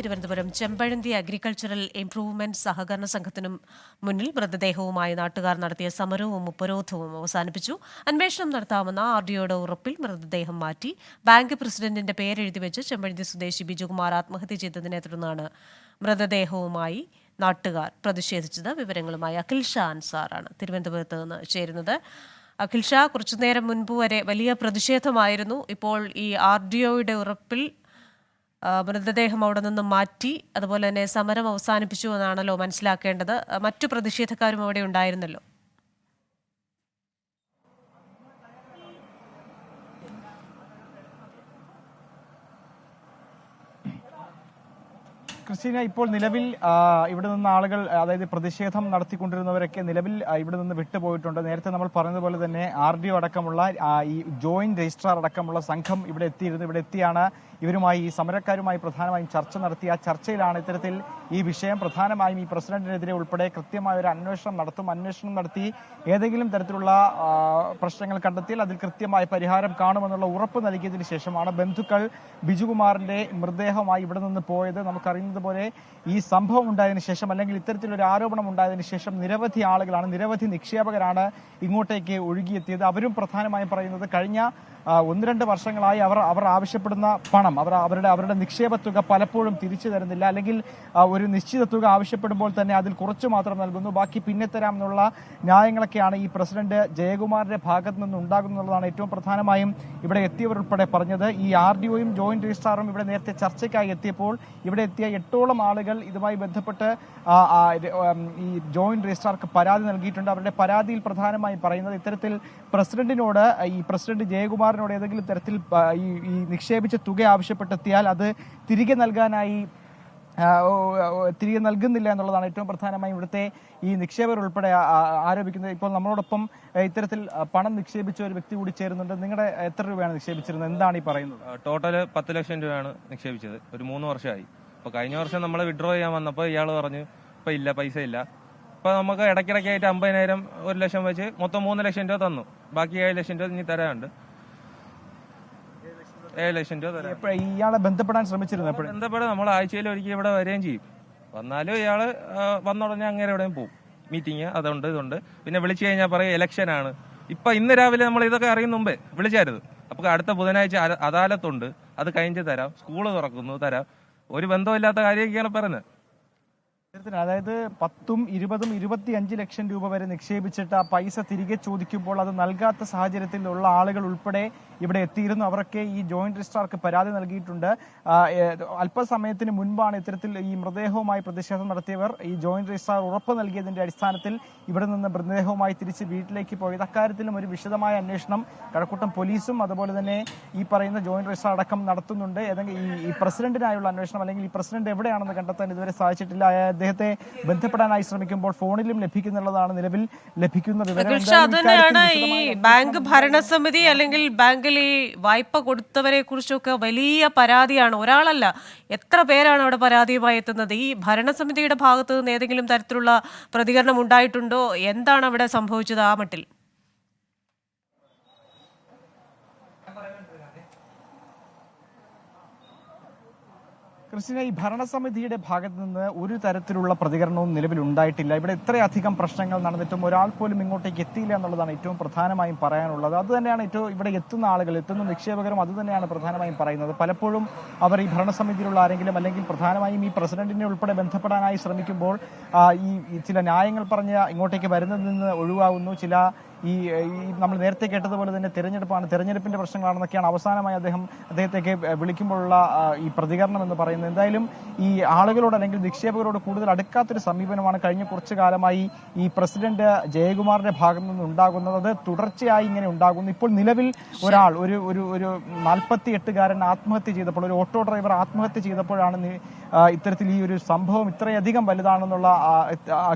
Thiruvananthapuram Chempazhanthi agricultural improvement സഹകരണ സംഘത്തിനും മുന്നിൽ മൃതദേഹവുമായി നാട്ടുകാർ നടത്തിയ സമരവും ഉപരോധവും അവസാനിപ്പിച്ചു. അന്വേഷണം നടത്താമെന്ന ആർ ഡിഒയുടെ ഉറപ്പിൽ മൃതദേഹം മാറ്റി ബാങ്ക് പ്രസിഡന്റിന്റെ പേരെഴുതി വെച്ച് ചെമ്പഴന്തി സ്വദേശി ബിജുകുമാർ ആത്മഹത്യ ചെയ്തതിനെ തുടർന്നാണ് മൃതദേഹവുമായി നാട്ടുകാർ പ്രതിഷേധിച്ചത്. വിവരങ്ങളുമായി അഖിൽ ഷാ അൻസാറാണ് തിരുവനന്തപുരത്ത് നിന്ന് ചേരുന്നത്. അഖിൽ ഷാ മുൻപ് വരെ വലിയ പ്രതിഷേധമായിരുന്നു. ഇപ്പോൾ ഈ ആർ ഡി ഒയുടെ ഉറപ്പിൽ മൃതദേഹം അവിടെ നിന്നും മാറ്റി അതുപോലെ തന്നെ സമരം അവസാനിപ്പിച്ചു എന്നാണല്ലോ മനസ്സിലാക്കേണ്ടത്. മറ്റു പ്രതിഷേധക്കാരും അവിടെ ഉണ്ടായിരുന്നല്ലോ. ക്രിസ്റ്റീന ഇപ്പോൾ നിലവിൽ ഇവിടെ നിന്ന് ആളുകൾ അതായത് പ്രതിഷേധം നടത്തിക്കൊണ്ടിരുന്നവരൊക്കെ നിലവിൽ ഇവിടെ നിന്ന് വിട്ടുപോയിട്ടുണ്ട്. നേരത്തെ നമ്മൾ പറഞ്ഞതുപോലെ തന്നെ ആർ ഡി ഒ അടക്കമുള്ള ഈ ജോയിന്റ് രജിസ്ട്രാർ അടക്കമുള്ള സംഘം ഇവിടെ എത്തിയിരുന്നു. ഇവിടെ എത്തിയാണ് ഇവരുമായി ഈ സമരക്കാരുമായി പ്രധാനമായും ചർച്ച നടത്തി. ആ ചർച്ചയിലാണ് ഇത്തരത്തിൽ ഈ വിഷയം പ്രധാനമായും ഈ പ്രസിഡന്റിനെതിരെ ഉൾപ്പെടെ കൃത്യമായ ഒരു അന്വേഷണം നടത്തും. അന്വേഷണം നടത്തി ഏതെങ്കിലും തരത്തിലുള്ള പ്രശ്നങ്ങൾ കണ്ടെത്തിയാൽ അതിൽ കൃത്യമായ പരിഹാരം കാണുമെന്നുള്ള ഉറപ്പ് നൽകിയതിനു ശേഷമാണ് ബന്ധുക്കൾ ബിജുകുമാറിന്റെ മൃതദേഹമായി ഇവിടെ നിന്ന് പോയത്. നമുക്കറിയുന്നത് പോലെ ഈ സംഭവം ഉണ്ടായതിനു ശേഷം അല്ലെങ്കിൽ ഇത്തരത്തിലൊരു ആരോപണം ഉണ്ടായതിനു ശേഷം നിരവധി ആളുകളാണ് നിരവധി നിക്ഷേപകരാണ് ഇങ്ങോട്ടേക്ക് ഒഴുകിയെത്തിയത്. അവരും പ്രധാനമായും പറയുന്നത് കഴിഞ്ഞ ഒന്ന് രണ്ട് വർഷങ്ങളായി അവർ അവർ ആവശ്യപ്പെടുന്ന പണം അവർ അവരുടെ അവരുടെ നിക്ഷേപ തുക പലപ്പോഴും തിരിച്ചു തരുന്നില്ല. അല്ലെങ്കിൽ ഒരു നിശ്ചിത തുക ആവശ്യപ്പെടുമ്പോൾ തന്നെ അതിൽ കുറച്ചു മാത്രം നൽകുന്നു. ബാക്കി പിന്നെ തരാം എന്നുള്ള ന്യായങ്ങളൊക്കെയാണ് ഈ പ്രസിഡന്റ് ജയകുമാറിന്റെ ഭാഗത്ത് നിന്ന് ഉണ്ടാകുന്നുള്ളതാണ് ഏറ്റവും പ്രധാനമായും ഇവിടെ എത്തിയവർ ഉൾപ്പെടെ പറഞ്ഞത്. ഈ ആർ ഡി ഒയും ജോയിന്റ് രജിസ്ട്രാറും ഇവിടെ നേരത്തെ ചർച്ചയ്ക്കായി എത്തിയപ്പോൾ ഇവിടെ എത്തിയ എട്ടോളം ആളുകൾ ഇതുമായി ബന്ധപ്പെട്ട് ഈ ജോയിന്റ് രജിസ്ട്രാർക്ക് പരാതി നൽകിയിട്ടുണ്ട്. അവരുടെ പരാതിയിൽ പ്രധാനമായി പറയുന്നത് ഇത്തരത്തിൽ പ്രസിഡന്റിനോട് ഈ പ്രസിഡന്റ് ജയകുമാറിനോട് ഏതെങ്കിലും തരത്തിൽ ഈ നിക്ഷേപിച്ച തുക ആവശ്യപ്പെട്ടെത്തിയാൽ അത് തിരികെ നൽകാനായി തിരികെ നൽകുന്നില്ല എന്നുള്ളതാണ് ഏറ്റവും പ്രധാനമായും ഇവിടുത്തെ ഈ നിക്ഷേപകർ ഉൾപ്പെടെ ആരോപിക്കുന്നത്. ഇപ്പോൾ നമ്മളോടൊപ്പം ഇത്തരത്തിൽ പണം നിക്ഷേപിച്ച ഒരു വ്യക്തി കൂടി ചേരുന്നുണ്ട്. നിങ്ങളുടെ എത്ര രൂപയാണ് നിക്ഷേപിച്ചിരുന്നത്? എന്താണ് ഈ പറയുന്നത്? ടോട്ടൽ പത്ത് ലക്ഷം രൂപയാണ് നിക്ഷേപിച്ചത്. ഒരു മൂന്ന് വർഷമായി. അപ്പൊ കഴിഞ്ഞ വർഷം നമ്മൾ വിഡ്രോ ചെയ്യാൻ വന്നപ്പോൾ ഇയാൾ പറഞ്ഞു ഇപ്പൊ ഇല്ല പൈസ ഇല്ല. അപ്പൊ നമുക്ക് ഇടയ്ക്കിടയ്ക്കായിട്ട് അമ്പതിനായിരം ഒരു ലക്ഷം വെച്ച് മൊത്തം മൂന്ന് ലക്ഷം രൂപ തന്നു. ബാക്കി ഏഴ് ലക്ഷം രൂപ ഇനി തരാനുണ്ട്. ഏഴ് ലക്ഷം രൂപ തരാം ഇയാളെ ബന്ധപ്പെടാൻ ശ്രമിച്ചിരുന്നു ബന്ധപ്പെടാൻ നമ്മൾ ആഴ്ചയിൽ ഒരിക്കൽ ഇവിടെ വരികയും ചെയ്യും. വന്നാലും ഇയാൾ ആ, വന്ന ഉടനെ അങ്ങനെ എവിടെയും പോകും മീറ്റിംഗ് അതുണ്ട് ഇതുണ്ട്. പിന്നെ വിളിച്ചു കഴിഞ്ഞാൽ പറയും ഇലക്ഷനാണ് ആണ്. ഇപ്പൊ ഇന്ന് രാവിലെ നമ്മൾ ഇതൊക്കെ അറിയുന്ന മുമ്പേ വിളിച്ചായിരുന്നു. അപ്പൊ അടുത്ത ബുധനാഴ്ച അദാലത്തുണ്ട്. അത് കഴിഞ്ഞ് തരാം. സ്കൂൾ തുറക്കുന്നു തരാം. ഒരു ബന്ധമില്ലാത്ത കാര്യമൊക്കെയാണ് പറഞ്ഞത്. അതായത് പത്തും ഇരുപതും ഇരുപത്തി അഞ്ച് ലക്ഷം രൂപ വരെ നിക്ഷേപിച്ചിട്ട് ആ പൈസ തിരികെ ചോദിക്കുമ്പോൾ അത് നൽകാത്ത സാഹചര്യത്തിലുള്ള ആളുകൾ ഉൾപ്പെടെ ഇവിടെ എത്തിയിരുന്നു. അവരൊക്കെ ഈ ജോയിന്റ് രജിസ്ട്രാർക്ക് പരാതി നൽകിയിട്ടുണ്ട്. അല്പസമയത്തിന് മുൻപാണ് ഇത്തരത്തിൽ ഈ മൃതദേഹവുമായി പ്രതിഷേധം നടത്തിയവർ ഈ ജോയിന്റ് രജിസ്ട്രാർ ഉറപ്പ് നൽകിയതിന്റെ അടിസ്ഥാനത്തിൽ ഇവിടെ നിന്ന് മൃതദേഹവുമായി തിരിച്ച് വീട്ടിലേക്ക് പോയത്. അക്കാര്യത്തിലും ഒരു വിശദമായ അന്വേഷണം കഴക്കൂട്ടം പോലീസും അതുപോലെ തന്നെ ഈ പറയുന്ന ജോയിന്റ് രജിസ്ട്രാർ അടക്കം നടത്തുന്നുണ്ട്. ഏതെങ്കിലും ഈ പ്രസിഡന്റിനായുള്ള അന്വേഷണം അല്ലെങ്കിൽ ഈ പ്രസിഡന്റ് എവിടെയാണെന്ന് കണ്ടെത്താൻ ഇതുവരെ സാധിച്ചിട്ടില്ല. അദ്ദേഹത്തെ ബന്ധപ്പെടാനായി ശ്രമിക്കുമ്പോൾ ഫോണിലും ലഭിക്കുന്നുള്ളതാണ് നിലവിൽ ലഭിക്കുന്ന വിവരം. ഈ ബാങ്ക് ഭരണസമിതി അല്ലെങ്കിൽ ബാങ്കിൽ ഈ വായ്പ കൊടുത്തവരെ കുറിച്ചൊക്കെ വലിയ പരാതിയാണ്. ഒരാളല്ല എത്ര പേരാണ് അവിടെ പരാതിയുമായി എത്തുന്നത്? ഈ ഭരണസമിതിയുടെ ഭാഗത്ത് നിന്ന് ഏതെങ്കിലും തരത്തിലുള്ള പ്രതികരണം ഉണ്ടായിട്ടുണ്ടോ? എന്താണ് അവിടെ സംഭവിച്ചത് ആ മട്ടിൽ? ക്രിസ്tina ഈ ഭരണസമിതിയുടെ ഭാഗത്ത് നിന്ന് ഒരു തരത്തിലുള്ള പ്രതികരണവും നിലവിൽ ഉണ്ടായിട്ടില്ല. ഇവിടെ ഇത്രയധികം പ്രശ്നങ്ങൾ നടന്നിട്ടും ഒരാൾ പോലും ഇങ്ങോട്ടേക്ക് എത്തിയില്ല എന്നുള്ളതാണ് ഏറ്റവും പ്രധാനമായും പറയാനുള്ളത്. അത് തന്നെയാണ് ഏറ്റവും ഇവിടെ എത്തുന്ന ആളുകൾ എത്തുന്ന നിക്ഷേപകരും അത് തന്നെയാണ് പ്രധാനമായും പറയുന്നത്. പലപ്പോഴും അവർ ഈ ഭരണസമിതിയിലുള്ള ആരെങ്കിലും അല്ലെങ്കിൽ പ്രധാനമായും ഈ പ്രസിഡന്റിനെ ഉൾപ്പെടെ ബന്ധപ്പെടാനായി ശ്രമിക്കുമ്പോൾ ഈ ചില ന്യായങ്ങൾ പറഞ്ഞ് ഇങ്ങോട്ടേക്ക് വരുന്നതിൽ നിന്ന് ഒഴിവാകുന്നു. ചില ഈ നമ്മൾ നേരത്തെ കേട്ടതുപോലെ തന്നെ തെരഞ്ഞെടുപ്പാണ് തെരഞ്ഞെടുപ്പിന്റെ പ്രശ്നങ്ങളാണെന്നൊക്കെയാണ് അവസാനമായി അദ്ദേഹം അദ്ദേഹത്തേക്ക് വിളിക്കുമ്പോഴുള്ള ഈ പ്രതികരണം എന്ന് പറയുന്നത്. എന്തായാലും ഈ ആളുകളോട് അല്ലെങ്കിൽ നിക്ഷേപകരോട് കൂടുതൽ അടുക്കാത്തൊരു സമീപനമാണ് കഴിഞ്ഞ കുറച്ചു കാലമായി ഈ പ്രസിഡന്റ് ജയകുമാറിന്റെ ഭാഗത്തു നിന്ന് ഉണ്ടാകുന്നത്. അത് തുടർച്ചയായി ഇങ്ങനെ ഉണ്ടാകുന്നു. ഇപ്പോൾ നിലവിൽ ഒരാൾ ഒരു ഒരു ഒരു നാൽപ്പത്തി എട്ടുകാരൻ ആത്മഹത്യ ചെയ്തപ്പോൾ ഒരു ഓട്ടോ ഡ്രൈവർ ആത്മഹത്യ ചെയ്തപ്പോഴാണ് ഇത്തരത്തിൽ ഈ ഒരു സംഭവം ഇത്രയധികം വലുതാണെന്നുള്ള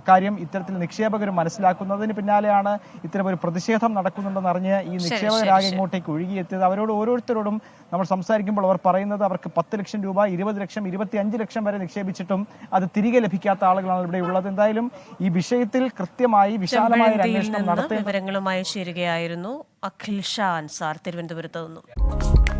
കാര്യം ഇത്തരത്തിൽ നിക്ഷേപകർ മനസ്സിലാക്കുന്നതിന് പിന്നാലെയാണ് ഇത്തരം ഒരു പ്രതിഷേധം നടക്കുന്നുണ്ടെന്ന് അറിഞ്ഞ് ഈ നിക്ഷേപകരാകെ ഇങ്ങോട്ടേക്ക് ഒഴുകിയെത്തിയത്. അവരോട് ഓരോരുത്തരോടും നമ്മൾ സംസാരിക്കുമ്പോൾ അവർ പറയുന്നത് അവർക്ക് പത്ത് ലക്ഷം രൂപ ഇരുപത് ലക്ഷം ഇരുപത്തി അഞ്ച് ലക്ഷം വരെ നിക്ഷേപിച്ചിട്ടും അത് തിരികെ ലഭിക്കാത്ത ആളുകളാണ് ഇവിടെ ഉള്ളത്. എന്തായാലും ഈ വിഷയത്തിൽ കൃത്യമായി വിശാലമായ ഒരു അന്വേഷണം നടത്തി വിവരങ്ങളുമായി ചേരുകയായിരുന്നു അഖിൽ ഷാ അൻസാർ. തിരുവനന്തപുരത്ത് നിന്നും.